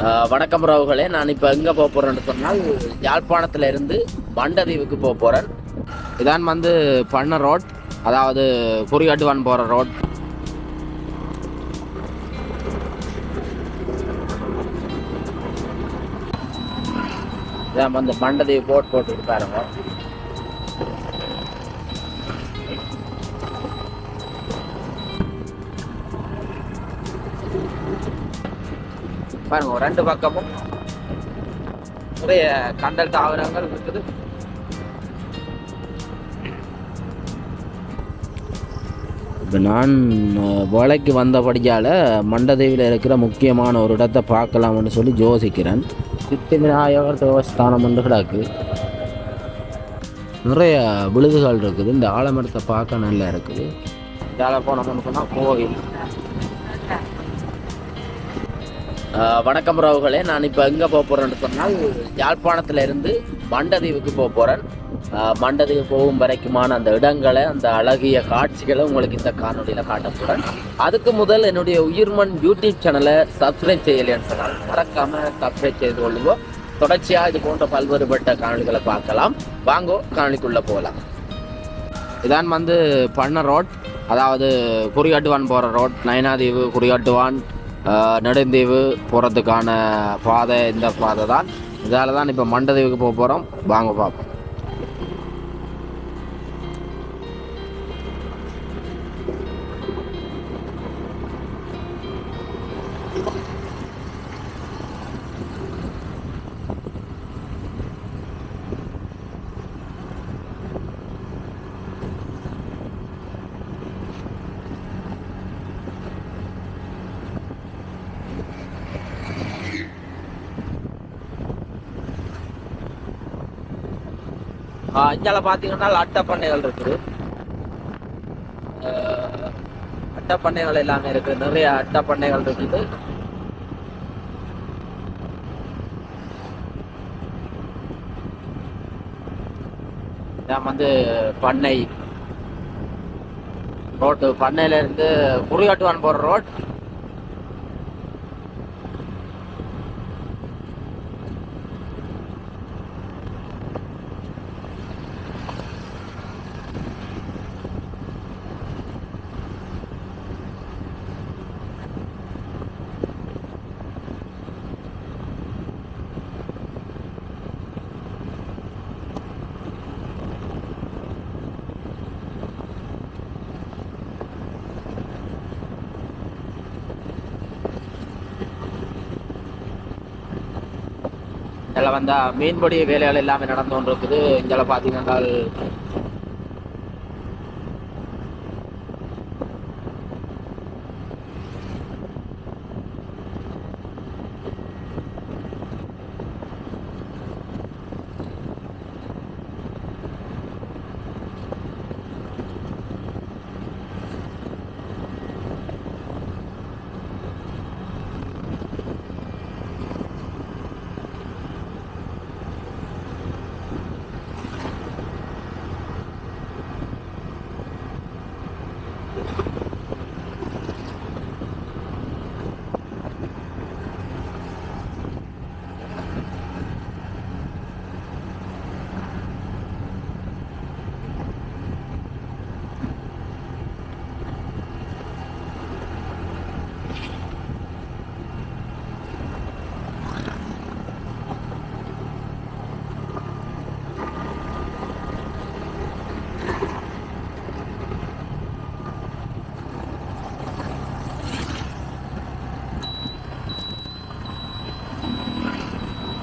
வணக்கம் ராவுகளே நான் இப்போ எங்கே போக போகிறேன்னு சொன்னால் யாழ்ப்பாணத்தில் இருந்து மண்டதீவுக்கு போக போகிறேன் இதான் வந்து பண்ண ரோட். அதாவது குறிகாட்டுவான் போகிற ரோட். இதான் வந்து மண்டதீவு போட் போட்டுட்டு பாருங்க. பாருங்க ரெண்டு பக்கமும் நிறைய கண்டல் தாவரங்கள் இருக்குது. இப்போ நான் வேலைக்கு வந்தபடியால் மண்டதேவியில் இருக்கிற முக்கியமான ஒரு இடத்தை பார்க்கலாம்னு சொல்லி யோசிக்கிறேன். சித்தி விநாயகர் தேவஸ்தானம் வந்து கிடக்கு. நிறைய விழுதுகள் இருக்குது. இந்த ஆலமரத்தை பார்க்க நல்லா இருக்குது. வேலை போனோம்னு சொன்னால் கோவில். வணக்கம் ரவுகளே. நான் இப்போ எங்கே போக போகிறேன்னு சொன்னால் யாழ்ப்பாணத்துல இருந்து மண்டதீவுக்கு போக போகிறேன் மண்டதீவு போகும் வரைக்குமான அந்த இடங்களை அந்த அழகிய காட்சிகளை உங்களுக்கு இந்த காணொலியில் காட்ட போகிறேன் அதுக்கு முதல் என்னுடைய உயிர்மன் யூடியூப் சேனலை சப்ஸ்கிரைப் செய்யலைன்னு சொன்னால் மறக்காமல் சப்ஸ்கிரைப் செய்து கொள்ளுவோம் தொடர்ச்சியாக இது போன்ற பல்வேறுபட்ட காணொலிகளை பார்க்கலாம். வாங்கோ காணொலிக்குள்ளே போகலாம். இதான் வந்து பண்ண ரோட். அதாவது குறியாட்டுவான் போகிற ரோட். நயனாதீவு குறியாட்டுவான் நெடுந்தீவு போகிறதுக்கான பாதை இந்த பாதை தான் இதால் தான் இப்போ மண்டதீவுக்கு போக போகிறோம் வாங்க பார்ப்போம் இந்தியாவில் பார்த்தீங்கன்னா அட்டை பண்ணைகள் இருக்குது. ஆஹ், அட்டை பண்ணைகள் எல்லாமே இருக்குது நிறைய அட்டை பண்ணைகள் இருக்குது. இதான் வந்து பண்ணை. ரோட்டு பண்ணையிலேருந்து இருந்து போகிற ரோட். இதில் வந்து மீன்பிடி வேலைகள் எல்லாமே நடந்து கொண்டு இருக்குது இதில் பார்த்தீங்கன்னா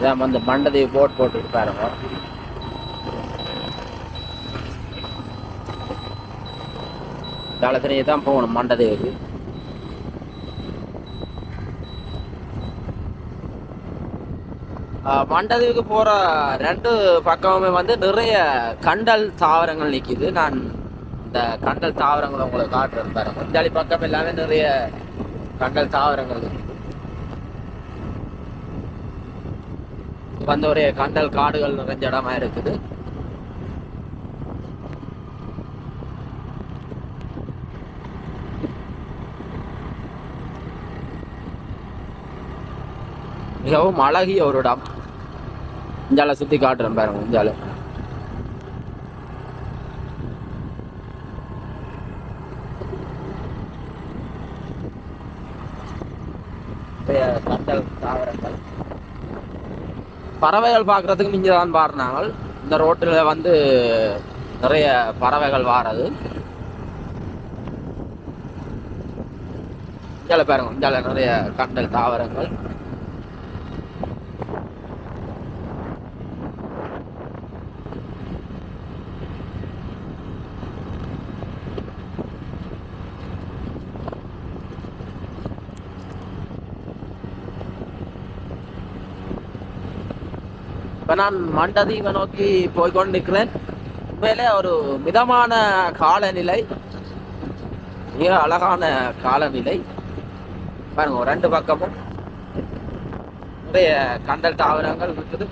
இதான் வந்து மண்டதீவு போட் போட்டுட்டு பாருங்க. தளத்திலேயே தான் போகணும் மண்டதேவுக்கு ஆஹ் போகிற போற ரெண்டு பக்கமுமே வந்து நிறைய கண்டல் தாவரங்கள் நிக்குது. நான் இந்த கண்டல் தாவரங்களை உங்களுக்கு காட்டுறேன் பாருங்க. இந்தாலி பக்கம் எல்லாமே நிறைய கண்டல் தாவரங்கள் இருக்குது வந்து ஒரு கண்டல் காடுகள் நிறைஞ்ச இடமா இருக்குது. மிகவும் அழகிய ஒரு இடம். இஞ்சால சுத்தி காட்டுறேன் பாருங்க இஞ்சால கண்டல் தாவரங்கள். பறவைகள் பார்க்கறதுக்கு இங்கே தான் பாருனாங்க இந்த ரோட்டில் வந்து நிறைய பறவைகள் வாரது. இந்தியாவில் பாருங்க இந்தியாவில் நிறைய கண்டல் தாவரங்கள். இப்ப நான் மண்டதீவை நோக்கி போய்கொண்டு நிற்கிறேன். உண்மையிலே ஒரு மிதமான காலநிலை மிக அழகான காலநிலை. பாருங்க ஒரு ரெண்டு பக்கமும் நிறைய கண்டல் தாவரங்கள் இருக்குது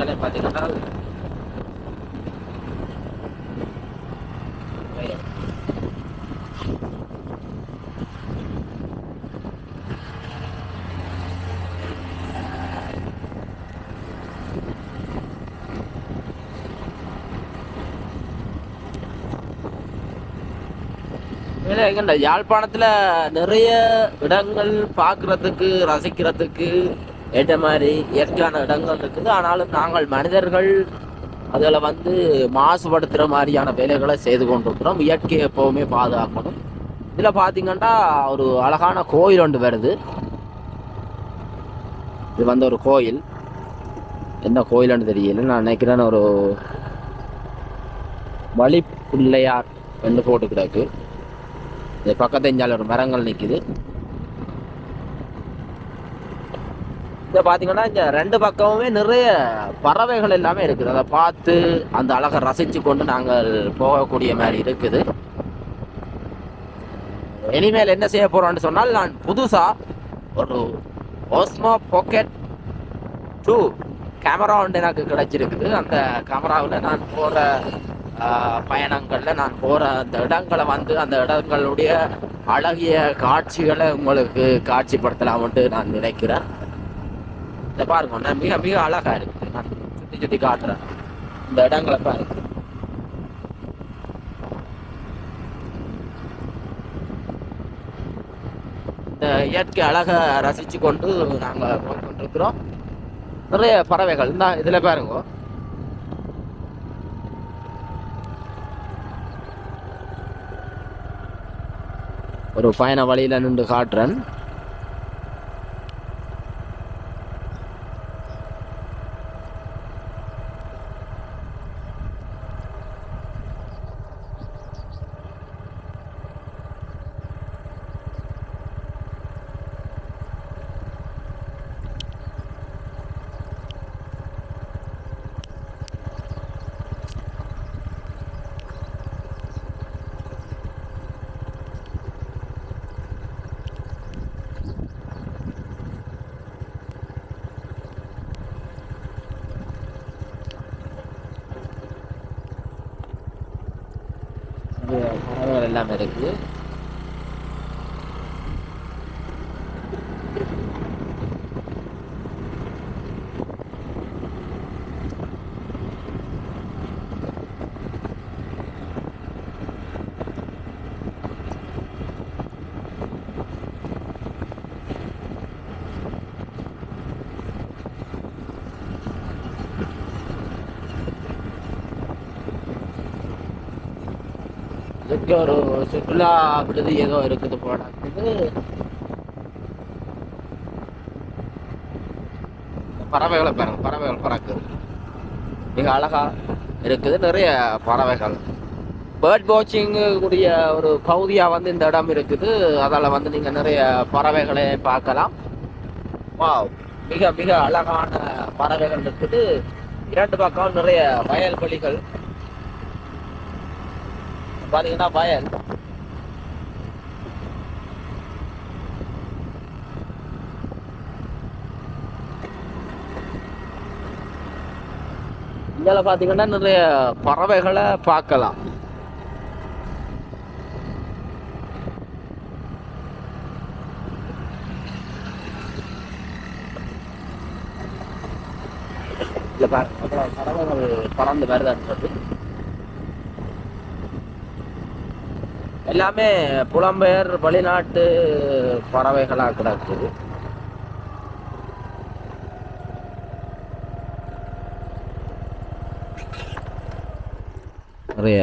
அதில் பார்த்தீங்கன்னா எங்கண்ட யாழ்ப்பாணத்துல நிறைய இடங்கள் பாக்குறதுக்கு ரசிக்கிறதுக்கு ஏற்ற மாதிரி இயற்கையான இடங்கள் இருக்குது. ஆனாலும் நாங்கள் மனிதர்கள் அதில் வந்து மாசுபடுத்துகிற மாதிரியான வேலைகளை செய்து கொண்டிருக்கிறோம். இயற்கையை எப்போவுமே பாதுகாக்கணும். இதில் பார்த்தீங்கன்னா ஒரு அழகான கோயில் ஒன்று வருது. இது வந்து ஒரு கோயில். என்ன கோயில்னு தெரியல. நான் நினைக்கிறேன் ஒரு வழி பிள்ளையார் என்று போட்டு கிடக்கு இது பக்கத்து இஞ்சால ஒரு மரங்கள் நிக்குது. இதை பார்த்தீங்கன்னா இங்கே ரெண்டு பக்கமுமே நிறைய பறவைகள் எல்லாமே இருக்குது. அதை பார்த்து அந்த அழகை ரசித்து கொண்டு நாங்கள் போகக்கூடிய மாதிரி இருக்குது. இனிமேல் என்ன செய்ய போகிறோம்னு சொன்னால் நான் புதுசாக ஒரு ஓஸ்மோ பாக்கெட் டூ கேமரா ஒன்று எனக்கு கிடைச்சிருக்குது. அந்த கேமராவில் நான் போகிற பயணங்களில் நான் போகிற அந்த இடங்களை வந்து அந்த இடங்களுடைய அழகிய காட்சிகளை உங்களுக்கு காட்சிப்படுத்தலாம்ட்டு நான் நினைக்கிறேன். இதை பாருங்க மிக மிக அழகா இருக்குது. நான் சுற்றி சுற்றி காட்டுறேன். இந்த இடங்களை பாருங்க. இந்த இயற்கை அழகை ரசிச்சு கொண்டு நாங்கள் போய் கொண்டிருக்கிறோம். நிறைய பறவைகள் இந்த இதில் பாருங்க. ஒரு பயண வழியில நின்று காட்டுறேன் இங்க பறவைகள் இங்கே ஒரு சுற்றுலா விடுதி ஏதோ இருக்குது போல. இது பறவைகளை பாருங்க பறவைகள் பறக்குது. மிக அழகா இருக்குது. நிறைய பறவைகள். பேர்ட் வாட்சிங்கு கூடிய ஒரு பகுதியாக வந்து இந்த இடம் இருக்குது. அதால் வந்து நீங்கள் நிறைய பறவைகளை பார்க்கலாம். வா மிக மிக அழகான பறவைகள் இருக்குது. இரண்டு பக்கம் நிறைய வயல்வெளிகள். பாத்தீங்கன்னா வயல். இதில் பார்த்தீங்கன்னா நிறைய பறவைகளை பார்க்கலாம். இல்லை பறவைகள் பறந்து வருதான்னு சொல்லி எல்லாமே புலம்பெயர் வெளிநாட்டு பறவைகளாக கிடக்குது. நிறைய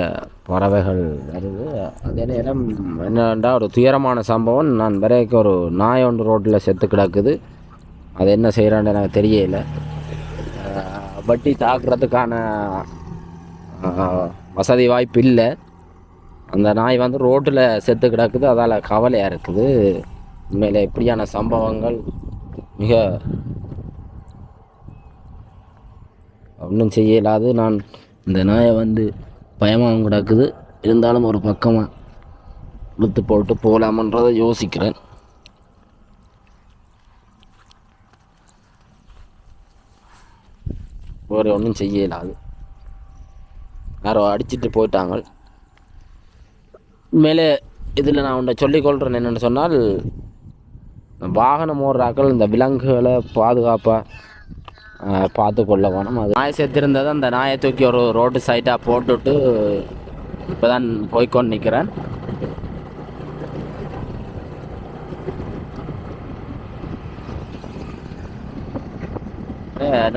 பறவைகள் வருது. அதே நேரம் என்னென்னா ஒரு துயரமான சம்பவம். நான் வரைக்கு ஒரு நாய் ஒன்று ரோட்டில் செத்து கிடக்குது. அது என்ன செய்கிறான்னு எனக்கு தெரியல. வட்டி தாக்குறதுக்கான வசதி வாய்ப்பு இல்லை. அந்த நாய் வந்து ரோட்டில் செத்து கிடக்குது. அதால் கவலையாக இருக்குது. உண்மையில் இப்படியான சம்பவங்கள் மிக ஒன்றும் செய்யலாது நான் இந்த நாயை வந்து பயமாகவும் கிடக்குது. இருந்தாலும் ஒரு பக்கமாக இழுத்து போட்டு போகலாமன்றதை யோசிக்கிறேன். வேறு ஒன்றும் செய்ய இல்லாது யாரோ அடிச்சிட்டு போயிட்டாங்க. மேலே இதில் நான் உன்னை சொல்லிக்கொள்கிறேன் என்னென்னு சொன்னால் வாகனம் ஓடுறாக்கள் இந்த விலங்குகளை பாதுகாப்பாக பார்த்து கொள்ள வேணும். அது நாய் செத்திருந்தது அந்த நாயை தூக்கி ஒரு ரோட்டு சைட்டாக போட்டுட்டு இப்போ தான் போய்க்கொண்டு நிற்கிறேன்.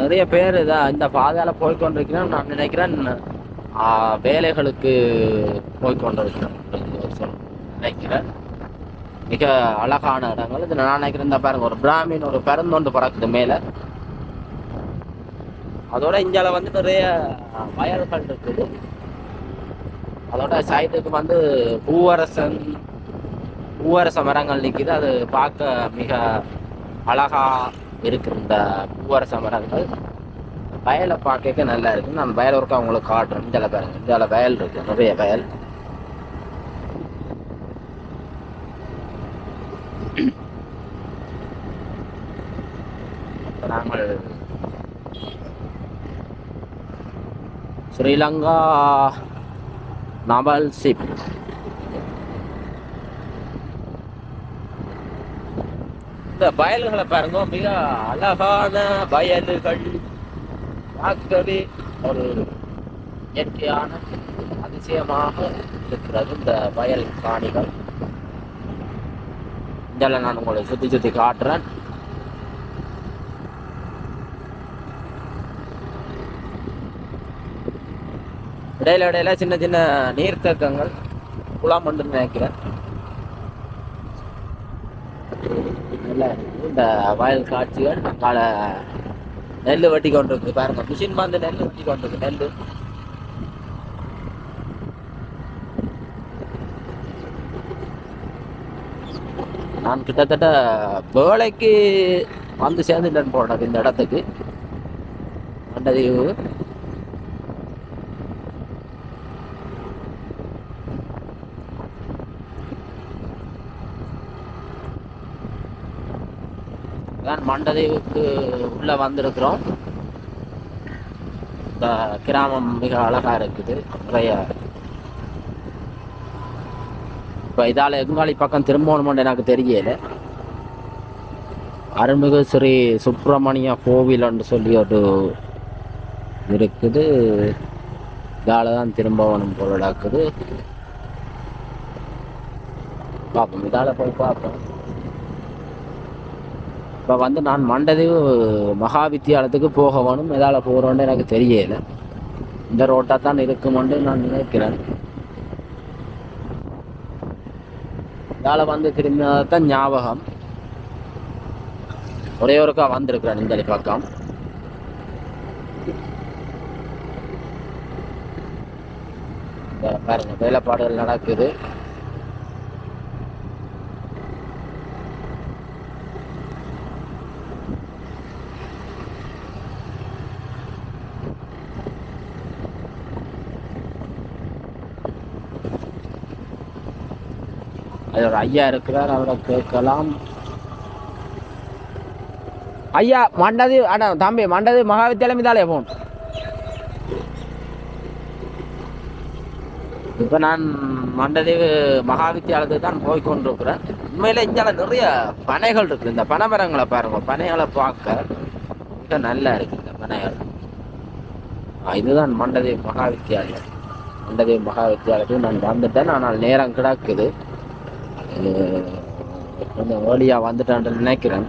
நிறைய பேர் இதான் இந்த பாதையால் போய்க்கொண்டிருக்கிறேன் நான் நினைக்கிறேன். வேலைகளுக்கு போய்க்கொண்டிருக்கிறேன் நினைக்கிறேன் மிக அழகான இடங்கள். இது நான் நினைக்கிறேன் இந்த பாருங்க ஒரு பிராமின் ஒரு பெருந்தொண்டு பறக்குது மேலே. அதோட இந்தியாவில் வந்து நிறைய வயல்கள் இருக்குது. அதோட சைடுக்கு வந்து பூவரசன் பூவரச மரங்கள் நிற்கிது அது பார்க்க மிக அழகா இருக்கு இந்த பூவரச மரங்கள். வயலை பார்க்க நல்லா இருக்கு. நான் வயல் ஒருக்கா அவங்களுக்கு காட்டுறேன். இந்தியாவில் பாருங்க. இந்தியாவில் வயல் இருக்கு. நிறைய வயல். நாங்கள் ஸ்ரீலங்கா நவல் சிப் இந்த வயல்களை பாருங்க. மிக அழகான வயல்கள். பார்க்கவே ஒரு இயற்கையான அதிசயமாக இருக்கிறது இந்த வயல் காணிகள். இதெல்லாம் நான் உங்களை சுற்றி சுற்றி காட்டுறேன். இடையில இடையில சின்ன சின்ன நீர்த்தேக்கங்கள் குளம் ஒன்று நினைக்கிறேன். இந்த வயல் காட்சிகள் பல நெல் வெட்டி கொண்டிருக்கு பாருங்க. மிஷின் வந்து நெல் வெட்டி கொண்டிருக்கு நெல் நான் கிட்டத்தட்ட வேலைக்கு வந்து சேர்ந்துட்டேன் போனது இந்த இடத்துக்கு. மண்டதீவு தான் மண்டதீவுக்கு உள்ள வந்திருக்கிறோம். இந்த கிராமம் மிக அழகா இருக்குது. நிறைய இப்போ இதால் எங்காளி பக்கம் திரும்பணும்னு எனக்கு தெரியல. அருள்மிகு ஸ்ரீ சுப்பிரமணிய கோவில்னு சொல்லி ஒரு இருக்குது. இதால தான் திரும்பவனும் பொருளாக்குது. பார்ப்போம். இதால போய் பார்ப்போம். இப்போ வந்து நான் மண்டதீவு மகா வித்தியாலயத்துக்கு போக வேணும். எதால் போகிறோன்னு எனக்கு தெரியல. இந்த ரோட்டாக தான் இருக்குமென்று நான் நினைக்கிறேன். இதால் வந்து திரும்பினதான் ஞாபகம். ஒரே ஒருக்கா வந்திருக்கிறேன் இந்த பக்கம். பாருங்க வேலைப்பாடுகள் நடக்குது. அது ஒரு ஐயா இருக்கிறார் அவரை கேட்கலாம். ஐயா மண்டது அண்ணா தம்பி மண்டது மகாவித்தியாலயம் இதாலே போன் இப்போ நான் மண்டதேவு மகாவித்தியாலயத்துக்கு தான் போய் கொண்டிருக்கிறேன் உண்மையில இந்தியாவில் நிறைய பனைகள் இருக்கு. இந்த பனைமரங்களை பாருங்க பனைகளை பார்க்க மிக நல்லா இருக்கு இந்த பனைகள். இதுதான் மண்டதேவ் மகாவித்தியாலயம். மண்டதேவ் மகாவித்தியாலயத்துக்கு நான் வந்துட்டேன். ஆனால் நேரம் கிடக்குது. கொஞ்சம் ஏர்லியாக வந்துட்டான்னு நினைக்கிறேன்.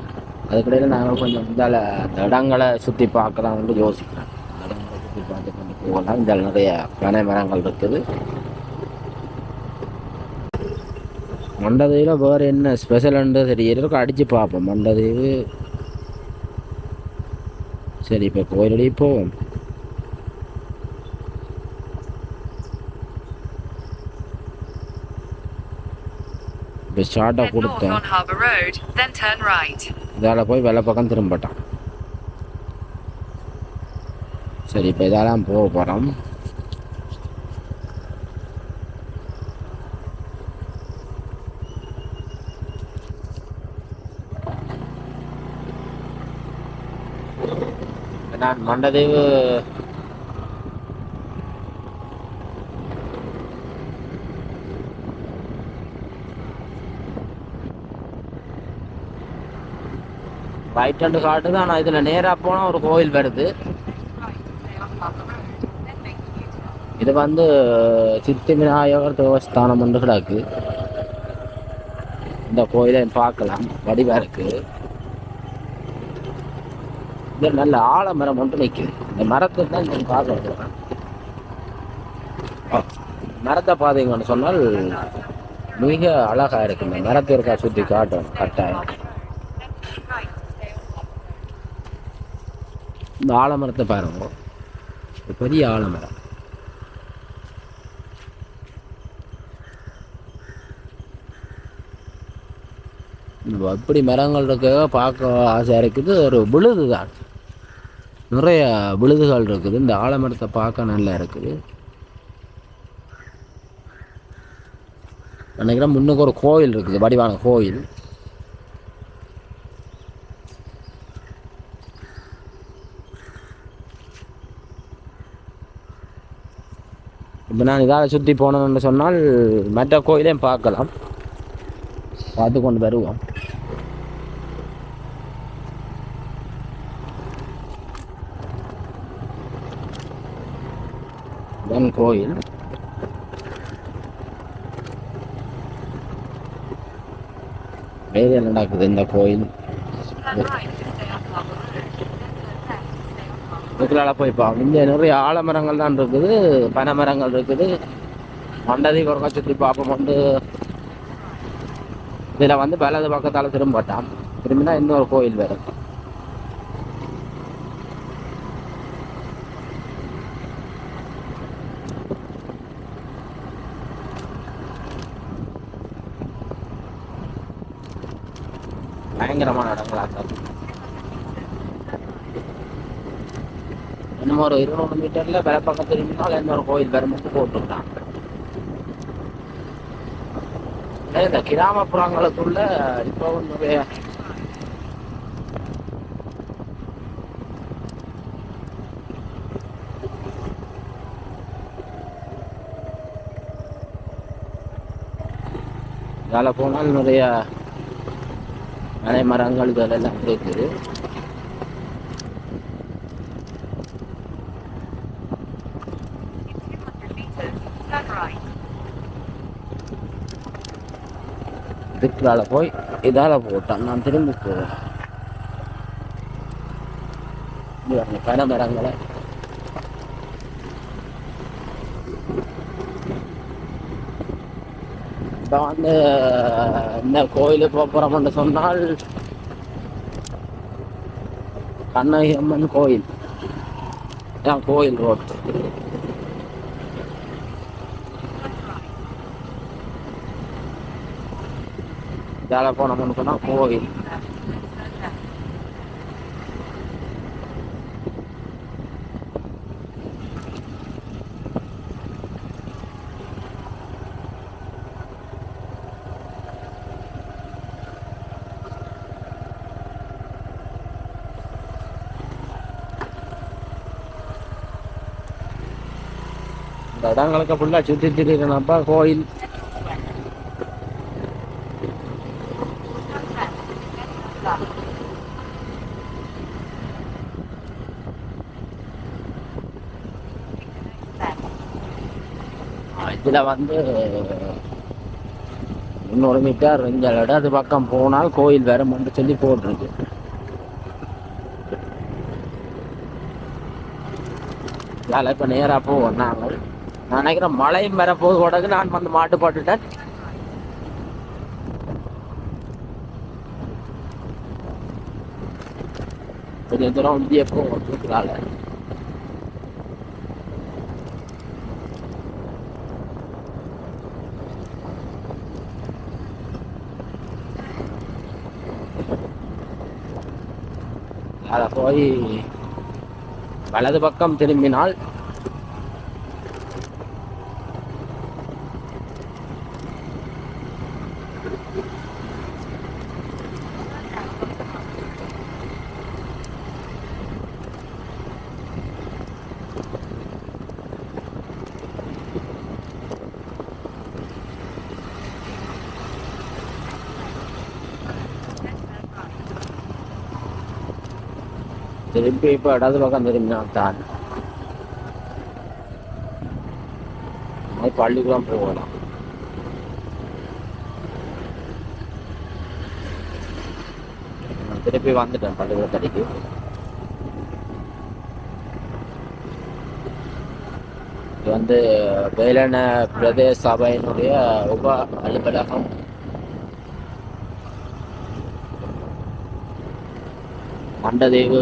அதுக்கிடையில் நாங்கள் கொஞ்சம் இந்தால அந்த இடங்களை சுற்றி பார்க்கலாம்னு யோசிக்கிறேன். இடங்களை சுற்றி பார்த்து கொண்டு போகலாம். இந்த நிறைய பனை மரங்கள் இருக்குது. மண்டதீவில் வேறு என்ன ஸ்பெஷல்ன்றது தெரியறதுக்கு அடித்து பார்ப்போம். மண்டதீவு சரி இப்போ கோயிலடி போவோம். இப்போ north கொடுத்தேன். இதால் போய் வெள்ளை பக்கம் திரும்பட்டான். சரி இப்போ இதெல்லாம் போக போகிறோம் நான் மண்டதேவு ரைட் ஹேண்டு காட்டு தான் ஆனால் இதில் நேராக போனால் ஒரு கோயில் வருது. இது வந்து சித்தி விநாயகர் தேவஸ்தானம் ஒன்று கிடக்கு. இந்த கோயிலை பார்க்கலாம் வடிவாக இருக்கு. இது நல்ல ஆலமரம் ஒன்று நிற்குது இந்த மரத்தை தான் நீங்கள் பார்க்க மரத்தை பார்த்தீங்கன்னு சொன்னால் மிக அழகா இருக்கு. இந்த மரத்தை இருக்கா சுற்றி காட்டும் கட்டாயம். இந்த ஆலமரத்தை பாருங்க. ஒரு பெரிய ஆலமரம். அப்படி மரங்கள் இருக்க பார்க்க ஆசையாக இருக்குது. ஒரு விழுது தான். நிறைய விழுதுகள் இருக்குது. இந்த ஆலமரத்தை பார்க்க நல்லா இருக்குது. நினைக்கிறேன் முன்னுக்கு ஒரு கோயில் இருக்குது. வடிவான கோயில். இப்போ நான் இதால் சுற்றி போனோம்னு சொன்னால் மற்ற கோயிலையும் பார்க்கலாம். பார்த்து கொண்டு வருவோம். இதான் கோயில். வேறு என்ன நடக்குது இந்த கோயில்? இதுக்குள்ளால போய் இங்கே நிறைய ஆலமரங்கள் தான் இருக்குது பனை மரங்கள் இருக்குது. மண்டதி குறைக்க சுற்றி பார்ப்போம். வந்து இதில் வந்து வலது பக்கத்தால் திரும்பட்டான் திரும்பினா இன்னொரு கோயில் வேறு. பயங்கரமான இடங்களா இருக்கும் இன்னும் ஒரு இருநூறு மீட்டர்ல வேலை பக்கம் திரும்பினால் ஒரு கோயில் வேறு மட்டும் இந்த கிராமப்புறங்களுக்குள்ள இப்போ நிறைய இதால் போனால் நிறைய மலை மரங்கள் இதெல்லாம் இருக்குது. இதுக்குள்ளால போய் இதால போட்டான் நான் திரும்பி போவேன் இது மரங்களை இப்போ வந்து இந்த கோயிலுக்கு போக போகிறோம்னு சொன்னால் கண்ணகி அம்மன் கோயில் இதான் கோயில் ரோட்டு இதால் போனோம்னு சொன்னால் கோவில் இந்த இடங்களுக்கு ஃபுல்லாக சுற்றி திரிக்கணும்ப்பா கோயில். இதில் வந்து இன்னொரு மீட்டர் இந்த இடது பக்கம் போனால் கோயில் வேற மட்டும் சொல்லி போட்டிருக்கு. இதால் இப்போ நேராக போவோம் நாங்கள் நான் நினைக்கிறேன் மழையும் வர போது உடனே நான் வந்து மாட்டு போட்டுட்டேன். கொஞ்சம் தூரம் இந்திய போவோம். தூக்கலால. அதை போய் வலது பக்கம் திரும்பினால் திரும்பி இப்போ இடது பக்கம் திரும்பினால்தான் தான் பள்ளிக்கூடம் போகலாம் திருப்பி வந்துட்டேன் பள்ளிக்கூடத்தடிக்கு இது வந்து வேலன பிரதேச சபையினுடைய உப அலுவலகம் மண்டதேவு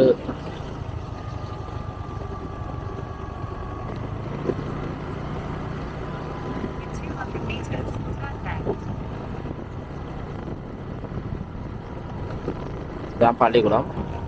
இதான் பள்ளிக்கூடம்.